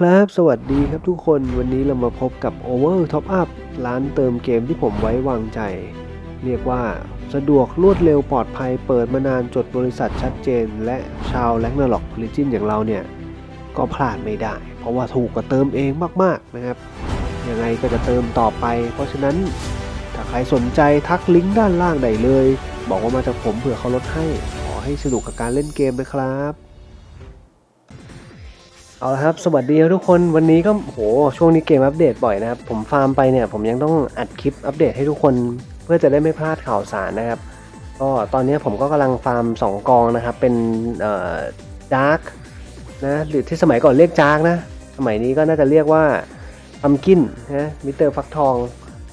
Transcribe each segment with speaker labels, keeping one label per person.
Speaker 1: ครับ สวัสดีครับทุกคนวันนี้เรามาพบกับ Over Top Up ร้านเติมเกมที่ผมไว้วางใจ เรียกว่าสะดวกรวดเร็วปลอดภัยเปิดมานานจดบริษัทชัดเจน และชาวแลกนาล็อกพลิจินอย่างเราเนี่ย ก็พลาดไม่ได้ เพราะว่าถูกกว่าเติมเองมากๆนะครับ ยังไงก็จะเติมต่อไป เพราะฉะนั้นถ้าใครสนใจทักลิงก์ด้านล่างได้เลย บอกว่ามาจากผมเผื่อเขาลดให้ขอให้สนุกกับการเล่นเกมนะครับ เอาละครับสวัสดีครับทุกคนวันนี้ก็โหช่วงนี้เกมอัปเดตบ่อยนะครับ ผมฟาร์มไปเนี่ยผมยังต้องอัดคลิปอัปเดตให้ทุกคนเพื่อจะได้ไม่พลาดข่าวสารนะครับ ก็ตอนนี้ผมก็กำลังฟาร์ม 2 กองนะครับ เป็นเอ่อดาร์กนะหรือที่สมัยก่อนเรียกจาร์กนะ สมัยนี้ก็น่าจะเรียกว่าพัมกินนะมิเตอร์ฟักทอง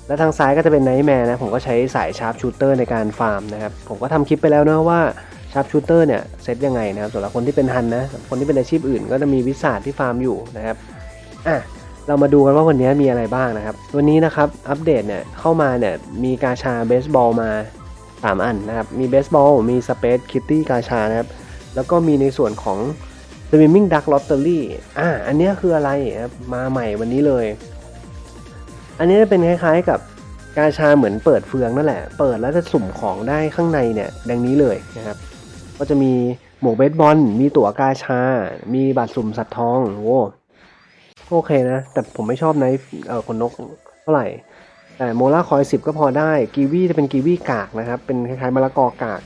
Speaker 1: แล้วทางซ้ายก็จะเป็นไนท์แมร์นะผมก็ใช้สายชาร์ปชูเตอร์ในการฟาร์มนะครับ ผมก็ทำคลิปไปแล้วนะว่า ชาร์ปชูเตอร์เนี่ยเซตยังไงนะครับสำหรับคนที่เป็นฮันนะคนที่เป็นอาชีพอื่น ก็จะมีวิสาที่ฟาร์มอยู่นะครับอะเรามาดูกันว่าวันนี้มีอะไรบ้างนะครับ วันนี้นะครับอัปเดตเนี่ยเข้ามาเนี่ยมีกาชาเบสบอลมา 3 อันนะครับ มีเบสบอลมีสเปซคิตตี้กาชานะครับ แล้วก็มีในส่วนของ Swimming Duck Lottery อ่าอันนี้คืออะไรครับมาใหม่วันนี้เลย อันนี้เป็นคล้ายๆกับกาชาเหมือนเปิดเฟืองนั่นแหละ เปิดแล้วจะสุ่มของได้ข้างในเนี่ยดังนี้เลยนะครับ ก็จะมีหมวกเบสบอล มีตั๋วกาชา มีบัตรสุ่มสัตว์ทองโว้โอเคนะ แต่ผมไม่ชอบไนฟ์เอ่อขนนกเท่าไหร่ แต่โมล่าคอยสิบก็พอได้ กีวีจะเป็นกีวีกากนะครับ เป็นคล้ายๆมะละกอกาก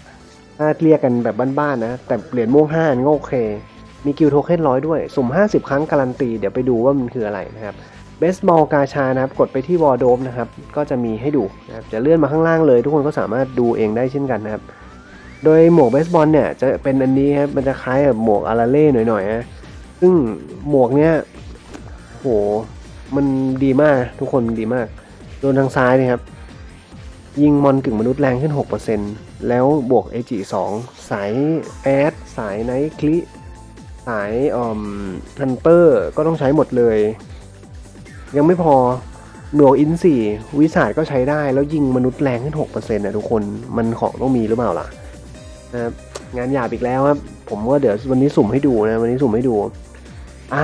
Speaker 1: ถ้าเรียกกันแบบบ้านๆนะ แต่เหรียญม่วงห้านี่ก็โอเค มีกิลโทเค็นร้อยด้วย สุ่ม 50 ครั้งการันตี เดี๋ยวไปดูว่ามันคืออะไรนะครับเบสบอลกาชานะครับ กดไปที่วอร์โดมนะครับ ก็จะมีให้ดูนะครับ จะเลื่อนมาข้างล่างเลย ทุกคนก็สามารถดูเองได้เช่นกันนะครับ โดยหมวกเบสบอลเนี่ยจะเป็นอันนี้ครับ มันจะคล้ายกับหมวกอาราเล่หน่อยๆนะซึ่งหมวกเนี้ยโหมันดีมากทุกคนดีมาก โดนทางซ้ายนี่ครับ ยิงมอนกึ่งมนุษย์แรงขึ้น 6%แล้วบวก AG 2สายแอดสายไนท์คลิสายออมฮันเตอร์ก็ต้องใช้หมดเลย ยังไม่พอหนวกอินสี่วิสาดก็ใช้ได้แล้วยิงมนุษย์แรงขึ้น 6%นะทุกคนมันของต้องมีหรือเปล่าล่ะ นะครับงานหยาบอีกแล้วครับผมก็เดี๋ยววันนี้สุ่มให้ดูนะวันนี้สุ่มให้ดูอ่า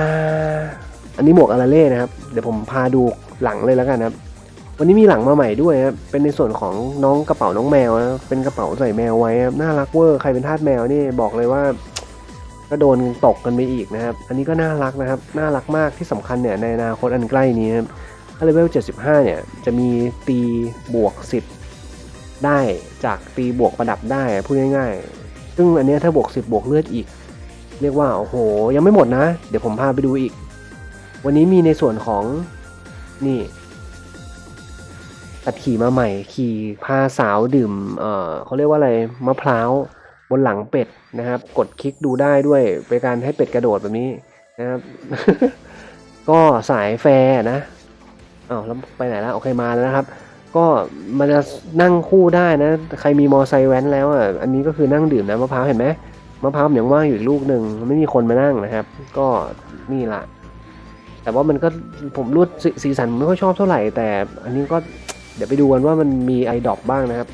Speaker 1: อันนี้หมวกอาราเล่นะครับ เดี๋ยวผมพาดูหลังเลยแล้วกันครับวันนี้มีหลังมาใหม่ด้วยครับเป็นในส่วนของน้องกระเป๋าน้องแมวนะเป็นกระเป๋าใส่แมวไว้ครับน่ารักเวอร์ใครเป็นทาสแมวนี่บอกเลยว่า ก็โดนตกกันไปอีกนะครับ อันนี้ก็น่ารักนะครับน่ารักมากที่สำคัญเนี่ยในอนาคตอันใกล้นี้นะครับถ้าเลเวล75เนี่ยจะมีตีบวก 10 ได้จากตีบวกประดับได้พูดง่าย ๆ ซึ่งอันนี้ถ้าบวก 10 บวกเลือดอีก เรียกว่าโอ้โห ยังไม่หมดนะ เดี๋ยวผมพาไปดูอีก วันนี้มีในส่วนของนี่ตัดขี่มาใหม่ ขี่พาสาวดื่มเออเขาเรียกว่าอะไรมะพร้าวบนหลังเป็ดนะครับ กดคลิกดูได้ด้วยเป็นการให้เป็ดกระโดดแบบนี้นะครับ ก็สายแฟนะอ้าวแล้วไปไหนแล้วโอเคมาแล้วนะครับ ก็มันจะนั่งคู่ได้นะ ใครมีมอไซค์แว้นแล้วอะอันนี้ก็คือนั่งดื่มน้ำมะพร้าวเห็นไหมมะพร้าวมันยังว่างอยู่อีกลูกหนึ่งไม่มีคนมานั่งนะครับ ก็นี่ละแต่ว่ามันก็ผมรูดสสีสันไม่ค่อยชอบเท่าไหร่ แต่อันนี้ก็เดี๋ยวไปดูกันว่ามันมีไอดอปบ้างนะครับ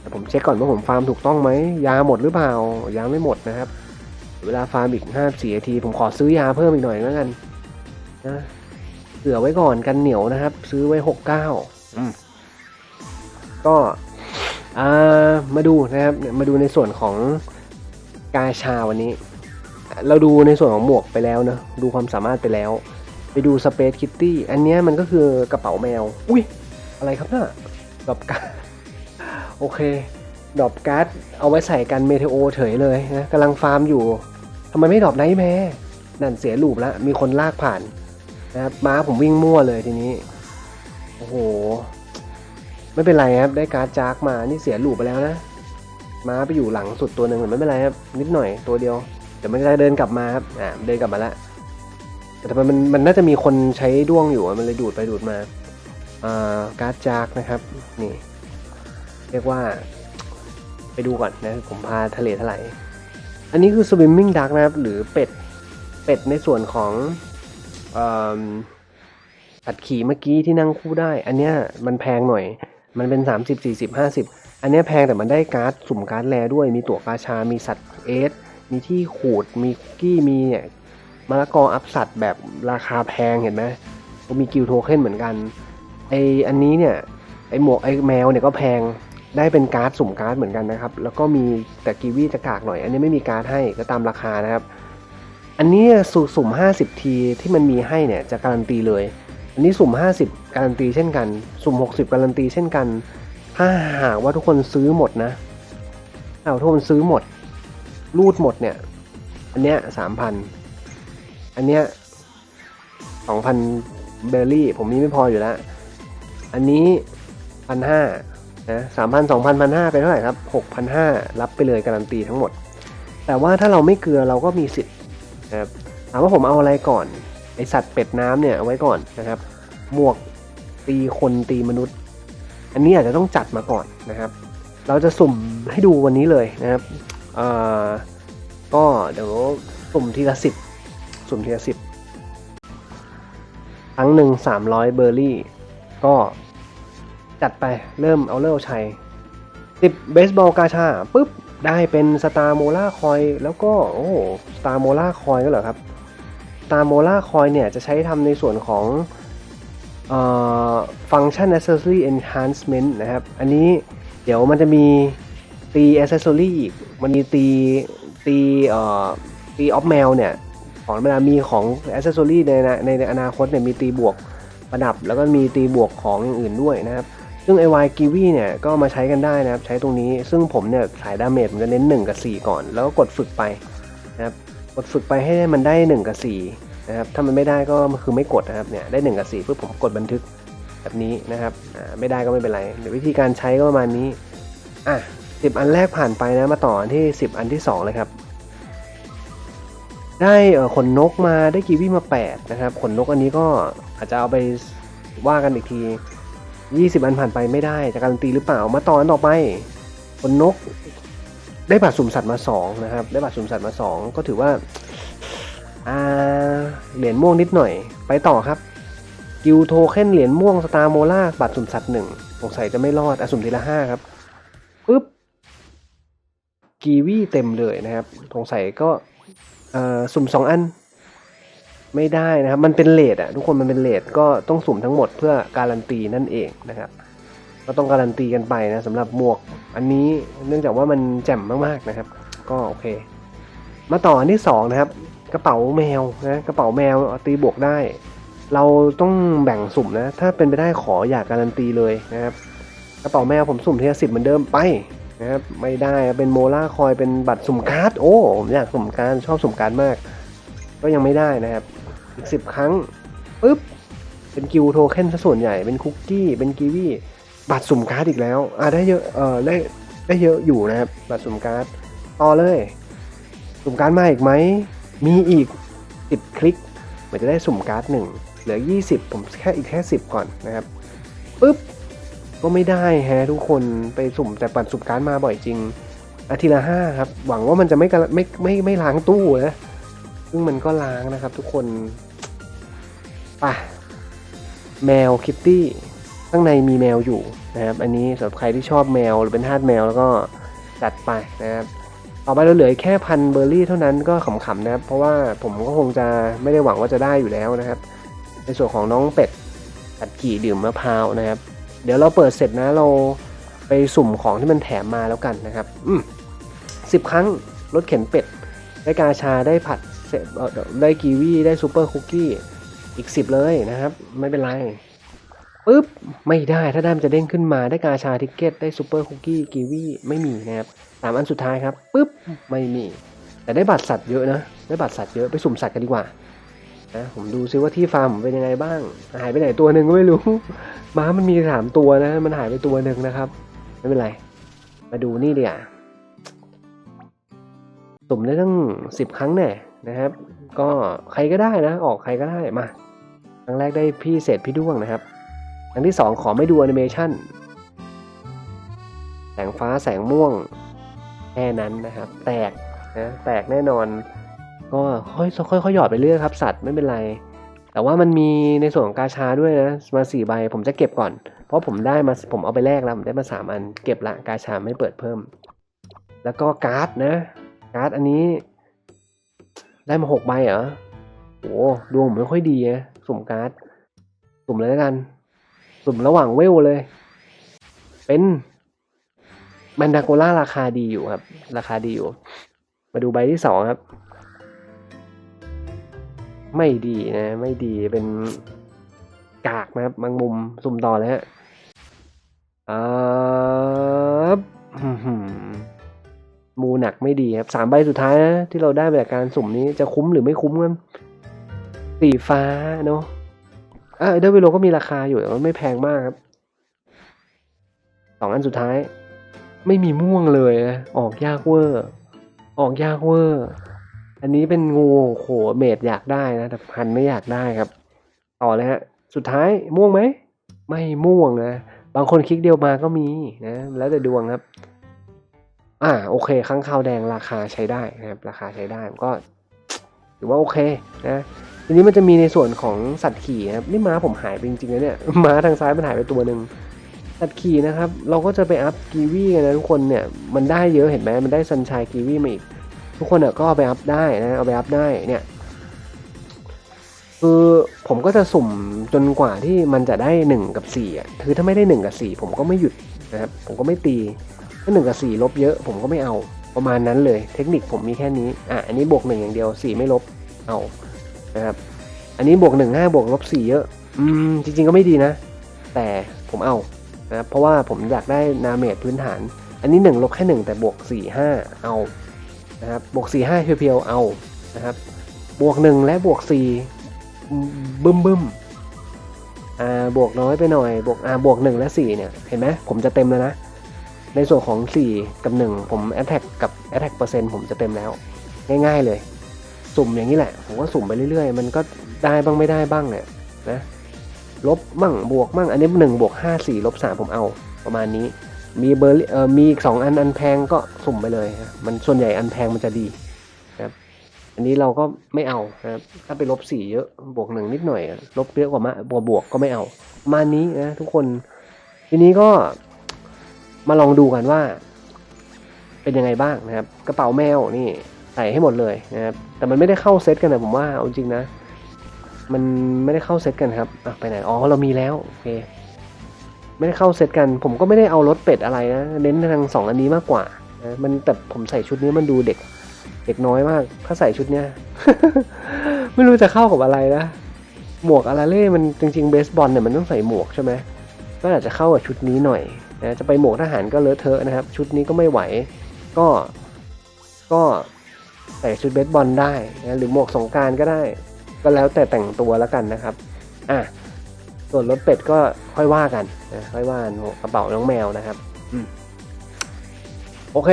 Speaker 1: แต่ผมเช็คก่อนว่าผมฟาร์มถูกต้องไหมยาหมดหรือเปล่ายาไม่หมดนะครับ เวลาฟาร์มอีกห้าสี่นาทีผมขอซื้อยาเพิ่มอีกหน่อยแล้วกันนะเผื่อไว้ก่อนกันเหนียวนะครับ ซื้อไว้หกเก้าก็อ่ามาดูนะครับมาดูในส่วนของกาชาวันนี้ เราดูในส่วนของหมวกไปแล้วเนอะดูความสามารถไปแล้ว ไปดูสเปซคิตตี้อันนี้มันก็คือกระเป๋าแมว อุ้ยอะไรครับน่ะดอปการ์ดโอเคดอปการ์ดเอาไว้ใส่กันเมเทโอเฉยเลยนะกำลังฟาร์มอยู่ทำไมไม่ดอปไนท์แมร์นั่นเสียลูปล้วมีคนลากผ่านนะครับม้าผมวิ่งมั่วเลยทีนี้ โอ้โห ไม่เป็นไรครับ ได้การ์ดจากมา นี่เสียลูปไปแล้วนะ ม้าไปอยู่หลังสุดตัวหนึ่งแต่ไม่เป็นไรครับ นิดหน่อยตัวเดียว เดี๋ยวมันจะเดินกลับมาครับ อ่าเดินกลับมาแล้วแต่ทำไมมันมันน่าจะมีคนใช้ด้วงอยู่ มันเลยดูดไปดูดมา อ่า การ์ดจากนะครับ นี่ เรียกว่า ไปดูก่อนนะ ผมพาทะเลถลายอันนี้คือ swimming duck นะครับ หรือเป็ด เป็ดในส่วนของอัดขี่เมื่อกี้ที่นั่งคู่ได้ อันเนี้ยมันแพงหน่อย มันเป็น 30 40 50 อันนี้แพงแต่มันได้การ์ดสุ่มการ์ดแลด้วย มีตั๋วกาชา มีสัตว์เอส มีที่ขูด มีคุกกี้ มีเนี่ยมะละกออัพสัตว์แบบราคาแพงเห็นไหมก็มีกิลโทเค็นเหมือนกันไออันนี้เนี่ยไอหมวกไอแมวเนี่ยก็แพงได้เป็นการ์ดสุ่มการ์ดเหมือนกันนะครับ แล้วก็มีแต่กีวีจะกากหน่อย อันนี้ไม่มีการ์ดให้ก็ตามราคานะครับ อันนี้สูสุ่ม 50 ทีที่มันมีให้เนี่ยจะการันตีเลย อันนี้สุ่ม 50 การันตีเช่นกัน สุ่ม 60 การันตีเช่นกัน ถ้าหากว่าทุกคนซื้อหมดนะถ้าทุกคนซื้อหมด รูดหมดเนี่ย อันเนี้ยสามพัน อันเนี้ยสองพันเบอร์รี่ ผมมีไม่พออยู่แล้ว อันนี้พันห้านะสามพันสองพันพันห้าเป็นเท่าไหร่ครับหกพันห้ารับไปเลยการันตีทั้งหมด แต่ว่าถ้าเราไม่เกลือเราก็มีสิทธิ์นะครับถามว่าผมเอาอะไรก่อน ไอสัตว์เป็ดน้ำเนี่ยเอาไว้ก่อนนะครับ หมวกตีคนตีมนุษย์ อันนี้อาจจะต้องจัดมาก่อนนะครับ เราจะสุ่มให้ดูวันนี้เลยนะครับก็เดี๋ยวสุ่มทีละสิบสุ่มทีละสิบครั้งหนึ่งสามร้อยเบอร์รี่ ก็จัดไปเริ่มเอาเลิกชัยสิบเบสบอลกาชาปุ๊บ ได้เป็นสตาร์โมล่าคอย แล้วก็ โอ้สตาร์โมล่าคอยก็เหรอครับ ตาร์โมล่าคอยเนี่ยจะใช้ทำในส่วนของฟังก์ชัน accessory enhancement นะครับ อันนี้เดี๋ยวมันจะมีตี accessory อีก มันมีตีตีเอ่อตีออฟแมวเนี่ยของเวลามีของ accessory ในในในอนาคตเนี่ยมีตีบวกประดับ แล้วก็มีตีบวกของอย่างอื่นด้วยนะครับ ซึ่ง i y g i v i เนี่ยก็มาใช้กันได้นะครับ ใช้ตรงนี้ ซึ่งผมเนี่ยสายดาเมจผมจะเน้น 1 กับ 4 ก่อน แล้วก็กดฝึกไปนะครับ กดฝึกไปให้มันได้ 1 กับ4นะครับถ้ามันไม่ได้ก็คือไม่กดนะครับเนี่ยได้ 1 กับ4เพื่อผมกดบันทึกแบบนี้นะครับไม่ได้ก็ไม่เป็นไรเดี๋ยววิธีการใช้ก็ประมาณนี้อะ10 อันแรกผ่านไปนะมาต่ออันที่ 10 อันที่ 2 เลยครับ ได้ขนนกมาได้กีวีมา 8 นะครับขนนกอันนี้ก็อาจจะเอาไปว่ากันอีกที 20 อันผ่านไปไม่ได้จะการันตีหรือเปล่ามาต่ออันต่อไปขนนก ได้บัตรสุ่มสัตว์มา2นะครับ ได้บัตรสุ่มสัตว์มา 2 ก็ถือว่าเหรียญม่วงนิดหน่อย ไปต่อครับ กิลโทเค็นเหรียญม่วงสตาร์โมล่าบัตรสุ่มสัตว์หนึ่งสงสัยจะไม่รอดอสุ่มทีละห้าครับปึ๊บกีวีเต็มเลยนะครับสงสัยก็สุ่มสองอัน ไม่ได้นะครับ มันเป็นเลทอะทุกคนมันเป็นเลทก็ต้องสุ่มทั้งหมดเพื่อการันตีนั่นเองนะครับ ก็ต้องการันตีกันไปนะสำหรับหมวกอันนี้เนื่องจากว่ามันแจ่มมากๆนะครับ ก็โอเค มาต่ออันที่สองนะครับ กระเป๋าแมวนะกระเป๋าแมวตีบวกได้ เราต้องแบ่งสุ่มนะ ถ้าเป็นไปได้ขออยากการันตีเลยนะครับ กระเป๋าแมวผมสุ่มทีละสิบเหมือนเดิมไปนะครับไม่ได้เป็นโมล่าคอยเป็นบัตรสุ่มการ์ดโอ้ผมอยากสุ่มการ์ดชอบสุ่มการ์ดมาก ก็ยังไม่ได้นะครับอีกสิบครั้งปุ๊บเป็นกิวโทเค็นซะส่วนใหญ่เป็นคุกกี้เป็นกีวี บัตรสุ่มการ์ดอีกแล้วอ่าได้เยอะเออได้ได้เยอะอยู่นะครับบัตรสุ่มการ์ดต่อเลย สุ่มการ์ดมาอีกไหมมีอีกสิบคลิกเหมือนจะได้สุ่มการ์ดหนึ่งเหลือ 20 ผมแค่อีกแค่ 10 ก่อนนะครับปุ๊บก็ไม่ได้แฮะทุกคนไปสุ่มแต่ปัดสุ่มการ์ดมาบ่อยจริง อาทิตย์ละห้าครับ หวังว่ามันจะไม่กระไม่ไม่ไม่ล้างตู้นะซึ่งมันก็ล้างนะครับทุกคนป่ะแมวคิตตี้ ข้างในมีแมวอยู่นะครับ อันนี้สำหรับใครที่ชอบแมวหรือเป็นทาสแมวแล้วก็จัดไปนะครับต่อไปเราเหลือแค่พันเบอร์รี่เท่านั้นก็ขำๆนะครับ เพราะว่าผมก็คงจะไม่ได้หวังว่าจะได้อยู่แล้วนะครับ ในส่วนของน้องเป็ดตัดกี่ดื่มมะพร้าวนะครับ เดี๋ยวเราเปิดเสร็จนะเราไปสุ่มของที่มันแถมมาแล้วกันนะครับ อืมสิบครั้งรถเข็นเป็ด ได้กาชาได้ผัดได้กีวีได้ซูเปอร์คุกกี้อีกสิบเลยนะครับ ไม่เป็นไร ปุ๊บไม่ได้ถ้าได้มันจะเด้งขึ้นมาได้กาชาทิกเก็ตได้ซูเปอร์คุกกี้กีวีไม่มีนะครับสามอันสุดท้ายครับปุ๊บไม่มี แต่ได้บัตรสัตว์เยอะนะ ได้บัตรสัตว์เยอะไปสุ่มสัตว์กันดีกว่านะผมดูซิว่าที่ฟาร์มผมเป็นยังไงบ้าง หายไปไหนตัวหนึ่งก็ไม่รู้ ม้ามันมีสามตัวนะ มันหายไปตัวหนึ่งนะครับ ไม่เป็นไร มาดูนี่เดี๋ยวสุ่มได้ตั้งสิบครั้งแน่นะครับ ก็ใครก็ได้นะ ออกใครก็ได้มา ครั้งแรกได้พี่เศษพี่ด้วงนะครับ ครั้งที่สองขอไม่ดูแอนิเมชันแสงฟ้าแสงม่วงแค่นั้นนะครับ แตกนะแตกแน่นอน ก็ค่อยค่อยค่อยหยอดไปเรื่อยครับ สัตว์ไม่เป็นไร แต่ว่ามันมีในส่วนของกาชาด้วยนะ มาสี่ใบผมจะเก็บก่อน เพราะผมได้มาผมเอาไปแลกแล้วผมได้มาสามอันเก็บละกาชาไม่เปิดเพิ่ม แล้วก็การ์ดนะ การ์ดอันนี้ ได้มาหกใบเหรอโอ้ดวงผมไม่ค่อยดีนะสุ่มการ์ดสุ่มเลยแล้วกัน สุ่มระหว่างเวลเลย เป็นแมนดาโกล่าราคาดีอยู่ครับ ราคาดีอยู่ มาดูใบที่สองครับ ไม่ดีนะ ไม่ดีเป็นกากนะครับบางมุมสุ่มต่อเลยฮะอ่าอื้อหือมูหนักไม่ดีครับสามใบสุดท้ายนะที่เราได้มาจากการสุ่มนี้จะคุ้มหรือไม่คุ้มกันสีฟ้าเนาะ อะเดอร์วิโลก็มีราคาอยู่แต่ว่าไม่แพงมากครับสองอันสุดท้าย ไม่มีม่วงเลยนะออกยากเวอร์ ออกยากเวอร์ อันนี้เป็นงูโหเมดอยากได้นะ แต่พันไม่อยากได้ครับ ต่อเลยฮะ สุดท้ายม่วงไหม ไม่ม่วงนะ บางคนคลิกเดียวมาก็มีนะ แล้วแต่ดวงครับ อ่าโอเคข้างคาวแดงราคาใช้ได้นะครับ ราคาใช้ได้ก็ถือว่าโอเคนะ ทีนี้มันจะมีในส่วนของสัตว์ขี่นะครับนี่ม้าผมหายไปจริงๆนะเนี่ยม้าทางซ้ายมันหายไปตัวหนึ่งสัตว์ขี่นะครับ เราก็จะไปอัพกีวีกันนะทุกคนเนี่ยมันได้เยอะเห็นไหมมันได้ซันชายกีวีมาอีก ทุกคนอะก็เอาไปอัพได้นะเอาไปอัพได้เนี่ยคือผมก็จะสุ่มจนกว่าที่มันจะได้หนึ่งกับสี่อะคือถ้าไม่ได้หนึ่งกับสี่ผมก็ไม่หยุดนะครับผมก็ไม่ตีถ้าหนึ่งกับสี่ลบเยอะผมก็ไม่เอาประมาณนั้นเลย เทคนิคผมมีแค่นี้อะอันนี้บวกหนึ่งอย่างเดียวสี่ไม่ลบเอา นะครับ อันนี้บวกหนึ่งห้าบวกลบสี่เยอะ อืม จริง ๆ ก็ไม่ดีนะ แต่ผมเอานะครับเพราะว่าผมอยากได้นาเมจพื้นฐาน อันนี้หนึ่งลบแค่หนึ่งแต่บวกสี่ห้าเอานะครับบวกสี่ห้าเพียวๆเอานะครับบวกหนึ่งและบวกสี่บึ้มบึ้มอ่าบวกน้อยไปหน่อย บวกอ่าบวกหนึ่งและสี่เนี่ยเห็นไหมผมจะเต็มแล้วนะในส่วนของสี่กับหนึ่งผม attack กับ attack เปอร์เซ็นต์ผมจะเต็มแล้ว ง่าย ๆ เลย สุ่มอย่างนี้แหละ ผมก็สุ่มไปเรื่อยๆ มันก็ได้บ้างไม่ได้บ้างเนี่ยนะลบมั่งบวกมั่งอันนี้หนึ่งบวกห้าสี่ลบสามผมเอาประมาณนี้ มีเบอร์เอ่อมีอีกสองอันอันแพงก็สุ่มไปเลยนะมันส่วนใหญ่อันแพงมันจะดีนะครับอันนี้เราก็ไม่เอานะครับถ้าไปลบสี่เยอะบวกหนึ่งนิดหน่อย ลบเยอะกว่ามาบวกบวกก็ไม่เอาประมาณนี้นะทุกคนทีนี้ก็มาลองดูกันว่า เป็นยังไงบ้างนะครับ กระเป๋าแมวนี่ ใส่ให้หมดเลยนะครับแต่มันไม่ได้เข้าเซตกันนะผมว่าเอาจริงนะ มันไม่ได้เข้าเซตกันครับอะไปไหนอ๋อเรามีแล้วโอเคไม่ได้เข้าเซตกัน ผมก็ไม่ได้เอารถเป็ดอะไรนะเน้นทางสองอันนี้มากกว่านะมันแต่ผมใส่ชุดนี้มันดูเด็ก เด็กน้อยมาก ถ้าใส่ชุดเนี้ยไม่รู้จะเข้ากับอะไรนะ หมวกอาราเล่มันจริงๆเบสบอลเนี่ยมันต้องใส่หมวกใช่ไหมก็อาจจะเข้ากับชุดนี้หน่อยนะจะไปหมวกทหารก็เลอะเทอะนะครับ ชุดนี้ก็ไม่ไหว ก็ก็ ใส่ชุดเบสบอลได้นะหรือหมวกสงการก็ได้ ก็แล้วแต่แต่งตัวแล้วกันนะครับอะส่วนรถเป็ดก็ค่อยว่ากันนะค่อยว่ากันกระเป๋าน้องแมวนะครับอโอเค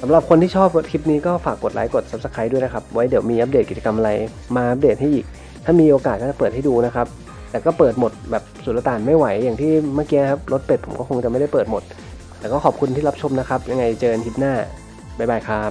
Speaker 1: สำหรับคนที่ชอบคลิปนี้ก็ฝากกดไลค์กด subscribe ด้วยนะครับ ไว้เดี๋ยวมีอัปเดตกิจกรรมอะไร มาอัปเดตให้อีก ถ้ามีโอกาสก็จะเปิดให้ดูนะครับ แต่ก็เปิดหมดแบบสุลต่านไม่ไหวอย่างที่เมื่อกี้ครับรถเป็ดผมก็คงจะไม่ได้เปิดหมด แต่ก็ขอบคุณที่รับชมนะครับ ยังไงเจอกันคลิปหน้า บ๊ายบายครับ